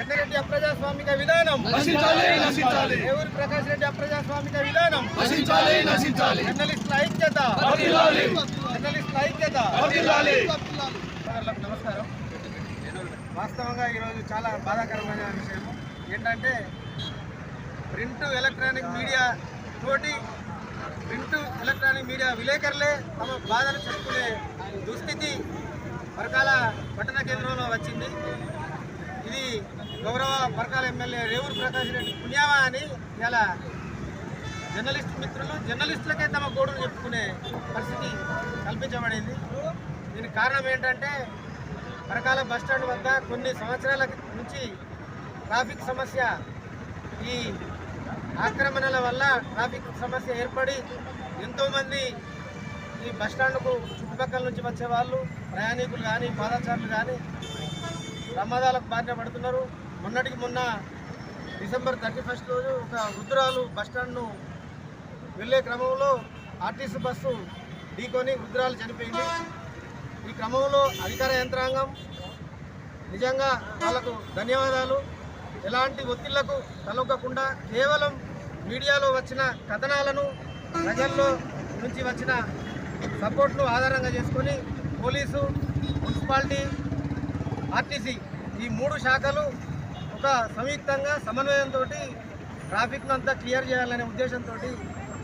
ఎన్నరెడ్డి అప్రజాస్వామిక విధానం. ఎవరు ప్రకాష్ రెడ్డి అప్రజాస్వామిక విధానం? జర్నలిస్టుల ఐక్యత. జర్నలిస్టుల ఐక్యత. నమస్కారం. వాస్తవంగా ఈరోజు చాలా బాధాకరమైన విషయం. ఏంటంటే ప్రింట్ ఎలక్ట్రానిక్ మీడియా తోటి ప్రింట్ ఎలక్ట్రానిక్ మీడియా విలేకరులే తమ బాధను చెప్పుకునే దుస్థితి వరకాల పట్టణ కేంద్రంలో వచ్చింది. గౌరవ పరకాల ఎమ్మెల్యే రేవూరు ప్రకాష్ రెడ్డి పుణ్యామా అని ఇలా జర్నలిస్ట్ మిత్రులు జర్నలిస్టులకే తమ గోడును చెప్పుకునే పరిస్థితి కల్పించబడింది. దీనికి కారణం ఏంటంటే పరకాల బస్టాండ్ వద్ద కొన్ని సంవత్సరాల నుంచి ట్రాఫిక్ సమస్య ఈ ఆక్రమణల వల్ల ట్రాఫిక్ సమస్య ఏర్పడి ఎంతోమంది ఈ బస్టాండ్కు చుట్టుపక్కల నుంచి వచ్చే వాళ్ళు ప్రయాణికులు కానీ పాదచారులు కానీ ప్రమాదాలకు బారిన పడుతున్నారు మొన్నటికి మొన్న డిసెంబర్ థర్టీ ఫస్ట్ రోజు ఒక వృద్ధురాలు బస్టాండ్ను వెళ్ళే క్రమంలో ఆర్టీసీ బస్సు ఢీకొని వృద్ధురాలు చనిపోయింది. ఈ క్రమంలో అధికార యంత్రాంగం నిజంగా వాళ్ళకు ధన్యవాదాలు. ఎలాంటి ఒత్తిళ్ళకు తలొగ్గకుండా కేవలం మీడియాలో వచ్చిన కథనాలను ప్రజల్లో నుంచి వచ్చిన సపోర్ట్ను ఆధారంగా చేసుకొని పోలీసు మున్సిపాలిటీ ఆర్టీసీ ఈ మూడు శాఖలు ఒక సంయుక్తంగా సమన్వయంతో ట్రాఫిక్ను అంతా క్లియర్ చేయాలనే ఉద్దేశంతో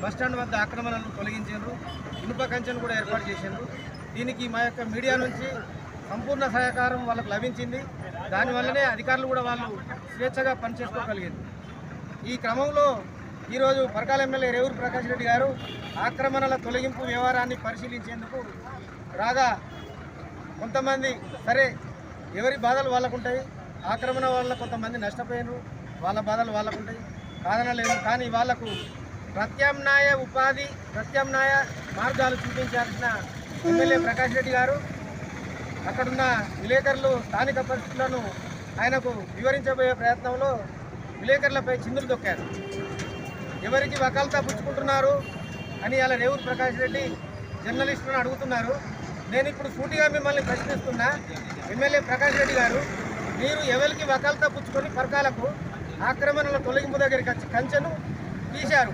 బస్టాండ్ వద్ద ఆక్రమణలను తొలగించారు. ఇనుప కంచెను కూడా ఏర్పాటు చేశారు దీనికి మా యొక్క మీడియా నుంచి సంపూర్ణ సహకారం వాళ్ళకు లభించింది. దానివల్లనే అధికారులు కూడా వాళ్ళు స్వేచ్ఛగా పనిచేసుకోగలిగింది ఈ క్రమంలో ఈరోజు పరకాల ఎమ్మెల్యే రేవూరు ప్రకాష్ రెడ్డి గారు ఆక్రమణల తొలగింపు వ్యవహారాన్ని పరిశీలించేందుకు రాగా కొంతమంది సరే ఎవరి బాధలు వాళ్ళకుంటాయి ఆక్రమణ వల్ల కొంతమంది నష్టపోయారు వాళ్ళ బాధలు వాళ్ళకుంటాయి. కాదనలేదు కానీ వాళ్ళకు ప్రత్యామ్నాయ ఉపాధి ప్రత్యామ్నాయ మార్గాలు చూపించాల్సిన ఎమ్మెల్యే ప్రకాష్ రెడ్డి గారు అక్కడున్న విలేకరులు స్థానిక పరిస్థితులను ఆయనకు వివరించబోయే ప్రయత్నంలో విలేకరులపై చిందులు దొక్కారు ఎవరికి వకాల్తా పుచ్చుకుంటున్నారు అని అలా రేవూరు ప్రకాష్ రెడ్డి జర్నలిస్టులను అడుగుతున్నారు. నేను ఇప్పుడు సూటిగా మిమ్మల్ని ప్రశ్నిస్తున్నా. ఎమ్మెల్యే ప్రకాష్ రెడ్డి గారు మీరు ఎవరికి వకాల్తా పుచ్చుకొని పరకాలకు ఆక్రమణల తొలగింపు దగ్గరికి వచ్చి కంచెను తీశారు.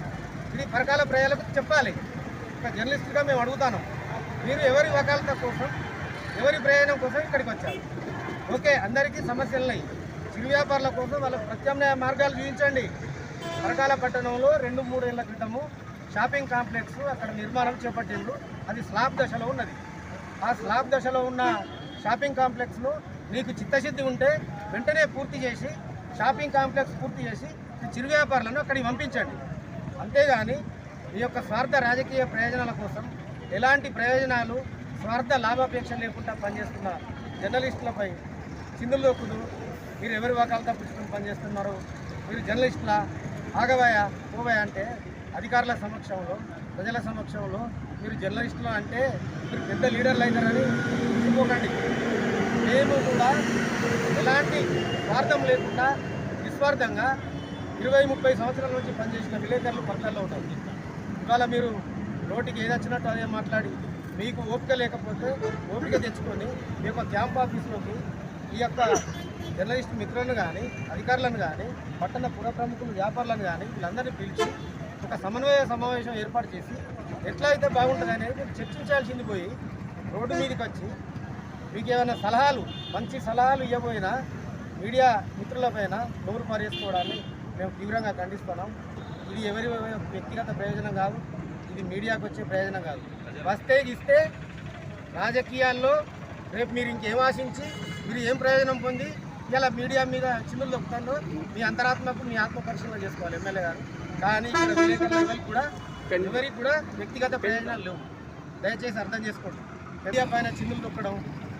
ఇది పరకాల ప్రజలకు చెప్పాలి. ఒక జర్నలిస్టుగా మేము అడుగుతాను. మీరు ఎవరి వకాలత కోసం ఎవరి ప్రయాణం కోసం ఇక్కడికి వచ్చారు? ఓకే అందరికీ సమస్యలు ఉన్నాయి. చిరు వ్యాపారుల కోసం వాళ్ళ ప్రత్యామ్నాయ మార్గాలు చూపించండి. పరకాల పట్టణంలో రెండు మూడు క్రితము షాపింగ్ కాంప్లెక్స్ అక్కడ నిర్మాణం చేపట్టిండ్రు. అది స్లాబ్ దశలో ఉన్నది. ఆ స్లాబ్ దశలో ఉన్న షాపింగ్ కాంప్లెక్స్ను మీకు చిత్తశుద్ధి ఉంటే వెంటనే పూర్తి చేసి షాపింగ్ కాంప్లెక్స్ పూర్తి చేసి చిరు వ్యాపారులను అక్కడికి పంపించండి. అంతేగాని మీ యొక్క స్వార్థ రాజకీయ ప్రయోజనాల కోసం ఎలాంటి ప్రయోజనాలు స్వార్థ లాభాపేక్ష లేకుండా పనిచేస్తున్న జర్నలిస్టులపై చిందులు దొక్కుదు మీరు ఎవరి వకాలతో పుచ్చుకొని పనిచేస్తున్నారు మీరు జర్నలిస్టుల ఆగవాయా పోవాయా అంటే అధికారుల సమక్షంలో ప్రజల సమక్షంలో మీరు జర్నలిస్టులు అంటే మీరు పెద్ద లీడర్లు అవుతారని మర్చిపోకండి మేము కూడా ఎలాంటి స్వార్థం లేకుండా నిస్వార్థంగా ఇరవై ముప్పై సంవత్సరాల నుంచి పనిచేసిన విలేకరులు పక్కల్లో ఉంటారు. ఇవాళ మీరు నోటికి ఏది వచ్చినట్టు అదే మాట్లాడి మీకు ఓపిక లేకపోతే ఓపిక తెచ్చుకొని మీ యొక్క క్యాంప్ ఆఫీస్లోకి ఈ యొక్క జర్నలిస్ట్ మిత్రులను కానీ అధికారులను కానీ పట్టణ పుర ప్రముఖులు వ్యాపారులను కానీ వీళ్ళందరినీ పిలిచి ఒక సమన్వయ సమావేశం ఏర్పాటు చేసి ఎట్లా అయితే బాగుంటుంది అనేది మీరు చర్చించాల్సింది పోయి రోడ్డు మీదకి వచ్చి మీకు ఏమైనా సలహాలు మంచి సలహాలు ఇవ్వబోయినా మీడియా మిత్రులపైన నోరు పారేసుకోవడాన్ని మేము తీవ్రంగా ఖండిస్తున్నాం. ఇది ఎవరి వ్యక్తిగత ప్రయోజనం కాదు ఇది మీడియాకు వచ్చే ప్రయోజనం కాదు. వస్తే ఇస్తే రాజకీయాల్లో రేపు మీరు ఇంకేం ఆశించి మీరు ఏం ప్రయోజనం పొంది ఇలా మీడియా మీద చిన్నులు దొక్కుతారో మీ అంతరాత్మకు మీ ఆత్మ పరిశీలన చేసుకోవాలి ఎమ్మెల్యే గారు. కానీ ఇక్కడ విలేకరుల కూడా ఎవరికి కూడా వ్యక్తిగత ప్రయోజనాలు లేవు. దయచేసి అర్థం చేసుకోండి. పెద్ద పైన చిన్నులు తొక్కడం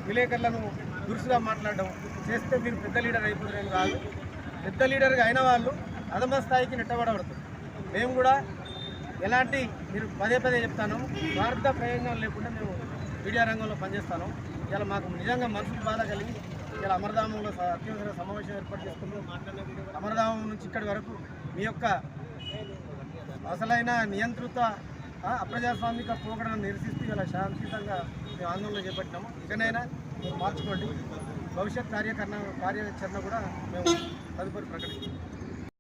విలేకరులను దురుసుగా మాట్లాడడం చేస్తే మీరు పెద్ద లీడర్ అయిపోతారని కాదు. పెద్ద లీడర్గా అయిన వాళ్ళు అదమ స్థాయికి నెట్టబడబడుతుంది మేము కూడా ఎలాంటి మీరు పదే పదే చెప్తాను స్వార్థ ప్రయోజనాలు లేకుండా మేము మీడియా రంగంలో పనిచేస్తాను. ఇలా మాకు నిజంగా మనసుకు బాధ కలిగి ఇలా అమరధామంలో అత్యవసర సమావేశం ఏర్పాటు చేసుకున్నాం అమరధామం నుంచి ఇక్కడి వరకు మీ యొక్క అసలైన నియంత్రిత అప్రజాస్వామిక పోకడను నిరసిస్తూ ఇలా శాంతియుతంగా మేము ఆందోళన చేపట్టినాము. ఇకనైనా మీరు మార్చుకోండి. భవిష్యత్ కార్యకరణ కార్యాచరణ కూడా మేము తదుపరి ప్రకటిస్తాం